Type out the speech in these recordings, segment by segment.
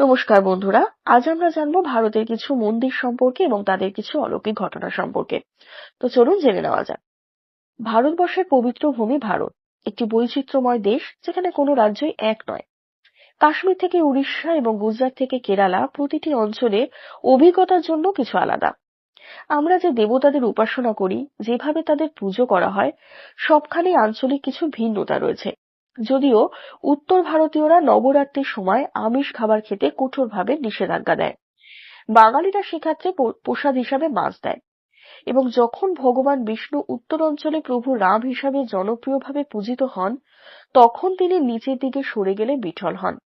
নমস্কার বন্ধুরা, আজ আমরা জানব ভারতের কিছু মন্দির সম্পর্কে এবং তাদের কিছু অলৌকিক ঘটনা সম্পর্কে। তো চলুন জেনে নেওয়া যাক। ভারতবর্ষের পবিত্র ভূমি ভারত, একটি বৈচিত্র্যময় দেশ যেখানে কোনো রাজ্যই এক নয়। কাশ্মীর থেকে উড়িষ্যা এবং গুজরাট থেকে কেরালা প্রতিটি অঞ্চলে অভিজ্ঞতার জন্য কিছু আলাদা। আমরা যে দেবতাদের উপাসনা করি, যেভাবে তাদের পুজো করা হয় সবখানেই আঞ্চলিক কিছু ভিন্নতা রয়েছে। যদিও উত্তর ভারতীয়রা নবরাত্রির সময় আমিষ খাবার খেতে কঠোরভাবে নিষেধাজ্ঞা দেয়। বাঙালিরা সেক্ষেত্রে প্রসাদ হিসাবে মাছ দেয় এবং যখন ভগবান বিষ্ণু উত্তর অঞ্চলে প্রভু রাম হিসাবে জনপ্রিয়ভাবে পূজিত হন, তখন তিনি নিচের দিকে সরে গেলে বিঠল হন।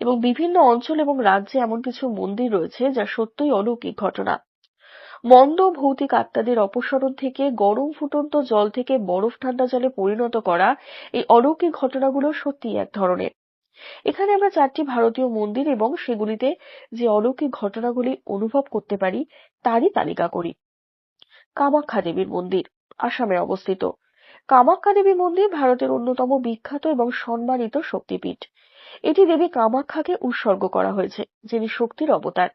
এবং বিভিন্ন অঞ্চল এবং রাজ্যে এমন কিছু মন্দির রয়েছে যা সত্যই অলৌকিক ঘটনা। মন্দ ভৌতিক আত্মাদের অপসরণ থেকে গরম ফুটন্ত জল থেকে বরফ ঠান্ডা জলে পরিণত করা এই অলৌকিক ঘটনাগুলো সত্যি এক ধরনের। এখানে আমরা চারটি ভারতীয় মন্দির এবং সেগুলিতে যে অলৌকিক ঘটনাগুলি অনুভব করতে পারি, তারই তালিকা করি। কামাখ্যা দেবীর মন্দির, আসামে অবস্থিত। কামাখ্যা দেবী মন্দির ভারতের অন্যতম বিখ্যাত এবং সম্মানিত শক্তিপীঠ। এটি দেবী কামাখ্যাকে উৎসর্গ করা হয়েছে, যিনি শক্তির অবতার।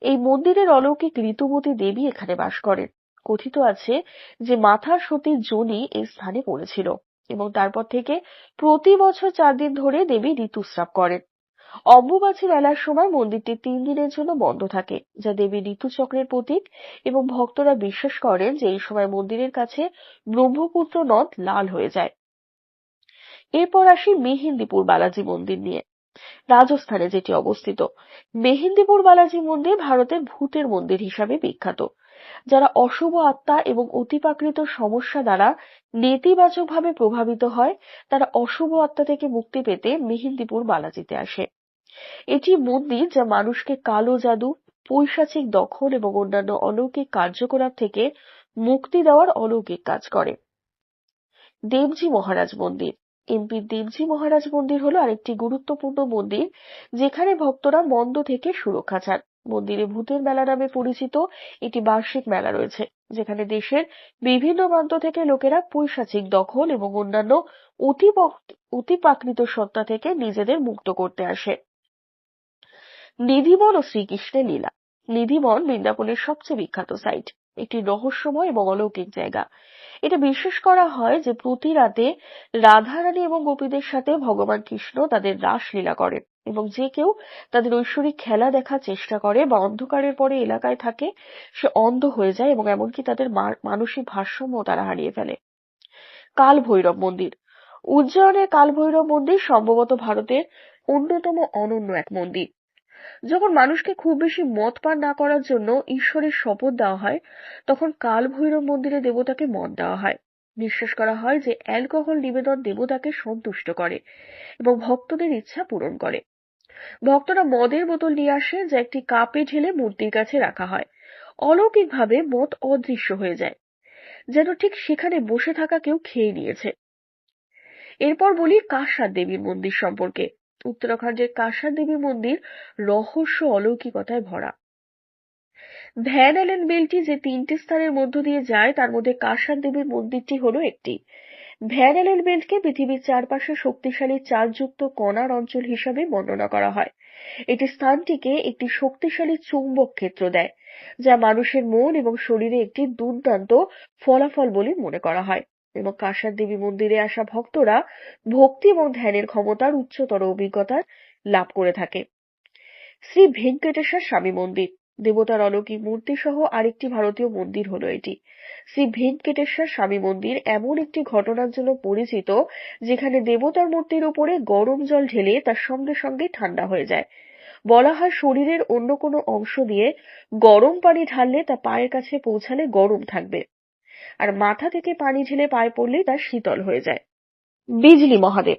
এই মন্দিরের অলৌকিক ঋতুমতী দেবী এখানে বাস করেন। কথিত আছে যে মাথার সতীর জনি এই স্থানে পড়েছিল এবং তারপর থেকে প্রতি বছর চার দিন ধরে দেবী ঋতুস্রাব করেন। অম্বুবাচী মেলার সময় মন্দিরটি তিন দিনের জন্য বন্ধ থাকে, যা দেবী ঋতুচক্রের প্রতীক এবং ভক্তরা বিশ্বাস করেন যে এই সময় মন্দিরের কাছে ব্রহ্মপুত্র নদ লাল হয়ে যায়। এরপর আসি মেহেন্দিপুর বালাজি মন্দির নিয়ে। রাজস্থানে যেটি অবস্থিত। মেহেন্দিপুর বালাজি মন্দির ভারতের ভূতের মন্দির হিসাবে বিখ্যাত, যারা অশুভ আত্মা এবং অতিপ্রাকৃত সমস্যা দ্বারা নেতিবাচকভাবে প্রভাবিত হয়, তারা অশুভ আত্মা থেকে মুক্তি পেতে মেহেন্দিপুর বালাজিতে আসে। এটি মন্দির যা মানুষকে কালো জাদু, পৈশাচিক দখল এবং অন্যান্য অলৌকিক কার্যকলাপ থেকে মুক্তি দেওয়ার অলৌকিক কাজ করে। দেবজি মহারাজ মন্দির এমপি দেবজি মহারাজ মন্দির হলো আরেকটি গুরুত্বপূর্ণ মন্দির, যেখানে ভক্তরা মন্দ থেকে সুরক্ষা চান। মন্দিরে ভূতের মেলা নামে পরিচিত একটি বার্ষিক মেলা রয়েছে, যেখানে দেশের বিভিন্ন প্রান্ত থেকে লোকেরা পৈশাচিক দখল এবং অন্যান্য অতিপ্রাকৃত সত্তা থেকে নিজেদের মুক্ত করতে আসে। নিধিবন ও শ্রীকৃষ্ণের লীলা। নিধিবন বৃন্দাবনের সবচেয়ে বিখ্যাত সাইট একটি রহস্যময় এবং অলৌকিক জায়গা। এটা বিশ্বাস করা হয় যে প্রতি রাতে রাধারানী এবং গোপীদের সাথে ভগবান কৃষ্ণ তাদের রাসলীলা করেন এবং যে কেউ তাদের ঐশ্বরিক খেলা দেখার চেষ্টা করে বা অন্ধকারের পরে এলাকায় থাকে, সে অন্ধ হয়ে যায় এবং এমনকি তাদের মানসিক ভারসাম্য তারা হারিয়ে ফেলে। কাল ভৈরব মন্দির। উজ্জয়নের কাল ভৈরব মন্দির সম্ভবত ভারতের অন্যতম অনন্য এক মন্দির। যখন মানুষকে খুব বেশি মদ পান না করার জন্য ঈশ্বরের শপথ দেওয়া হয়, তখন কাল ভৈরব মন্দিরে দেবতাকে মদ দেওয়া হয়। বিশ্বাস করা হয় যে অ্যালকোহল নিবেদন দেবতাকে সন্তুষ্ট করে এবং ভক্তদের ইচ্ছা পূরণ করে। ভক্তরা মদের বোতল নিয়ে আসে যা একটি কাপে ঢেলে মূর্তির কাছে রাখা হয়। অলৌকিকভাবে মদ অদৃশ্য হয়ে যায়, যেন ঠিক সেখানে বসে থাকা কেউ খেয়ে নিয়েছে। এরপর বলি কাশার দেবীর মন্দির সম্পর্কে। উত্তরাখণ্ডের কাশার দেবী মন্দির রহস্য অলৌকিকতায় ভরা। ভ্যান অ্যালেন বেলটি যে তিনটি স্থানের মধ্য দিয়ে যায়, তার মধ্যে কাশার দেবীর মন্দিরটি হলো একটি। ভ্যান অ্যালেন বেল্টকে পৃথিবীর চারপাশে শক্তিশালী চার্জযুক্ত কণার অঞ্চল হিসাবে বর্ণনা করা হয়। এটি স্থানটিকে একটি শক্তিশালী চুম্বক ক্ষেত্র দেয়, যা মানুষের মন এবং শরীরে একটি দুর্দান্ত ফলাফল বলে মনে করা হয়। এবং কাশার দেবী মন্দিরে আসা ভক্তরা ভক্তি এবং ধ্যানের ক্ষমতার উচ্চতর অভিজ্ঞতা লাভ করে থাকে। শ্রী ভেঙ্কটেশ্বর স্বামী মন্দির, দেবতার অলৌকিক মূর্তি সহ আরেকটি ভারতীয় মন্দির হলো এটি। শ্রী ভেঙ্কটেশ্বর স্বামী মন্দির এমন একটি ঘটনার জন্য পরিচিত যেখানে দেবতার মূর্তির উপরে গরম জল ঢেলে তার সঙ্গে সঙ্গে ঠান্ডা হয়ে যায়। বলা হয় শরীরের অন্য কোনো অংশ দিয়ে গরম পানি ঢাললে তা পায়ের কাছে পৌঁছালে গরম থাকবে। আর মাথা থেকে পানি ঢেলে পায়ে পড়লেই তা শীতল হয়ে যায়। বিজলি মহাদেব।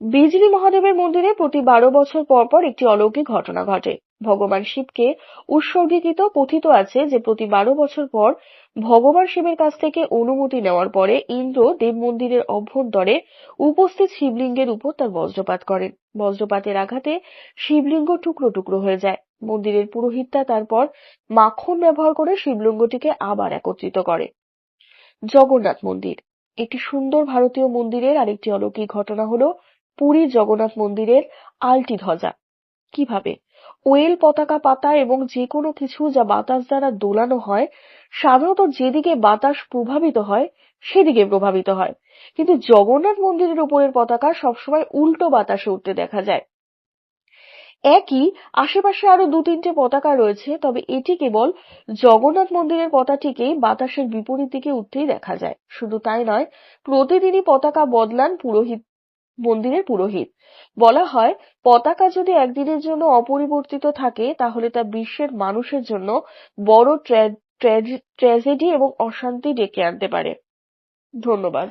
বিজলি মহাদেবের মন্দিরে প্রতি বারো বছর পর পর একটি অলৌকিক ঘটনা ঘটে। ভগবান শিবকে উৎসর্গীকৃত কথিত আছে যে প্রতি বারো বছর পর ভগবান শিবের কাছ থেকে অনুমতি নেওয়ার পরে ইন্দ্র দেব মন্দিরের অভ্যন্তরে উপস্থিত শিবলিঙ্গের উপর তার বজ্রপাত করেন। বজ্রপাতের আঘাতে শিবলিঙ্গ টুকরো টুকরো হয়ে যায়। মন্দিরের পুরোহিতরা তারপর মাখন ব্যবহার করে শিবলিঙ্গটিকে আবার একত্রিত করে। জগন্নাথ মন্দির। একটি সুন্দর ভারতীয় মন্দিরের আরেকটি অলৌকিক ঘটনা হল পুরীর জগন্নাথ মন্দিরের আলটি ধ্বজা। কীভাবে? ওয়েল পতাকা পাতা এবং যে কোনো কিছু যা বাতাস দ্বারা দোলানো হয়, সাধারণত যেদিকে বাতাস প্রভাবিত হয়, সেদিকে প্রভাবিত হয়। কিন্তু জগন্নাথ মন্দিরের উপরের পতাকা সবসময় উল্টো বাতাসে উঠতে দেখা যায়। একই, আশেপাশে আরও দু তিনটে পতাকা রয়েছে, তবে এটি কেবল জগন্নাথ মন্দিরের পতাকাটিকেই বাতাসের বিপরীত দিকে উঠতেই দেখা যায়। শুধু তাই নয়, প্রতিদিনই পতাকা বদলান পুরোহিত, মন্দিরের পুরোহিত। বলা হয়, পতাকা যদি একদিনের জন্য অপরিবর্তিত থাকে, তাহলে তা বিশ্বের মানুষের জন্য বড় ট্র্যাজেডি এবং অশান্তি ডেকে আনতে পারে। ধন্যবাদ।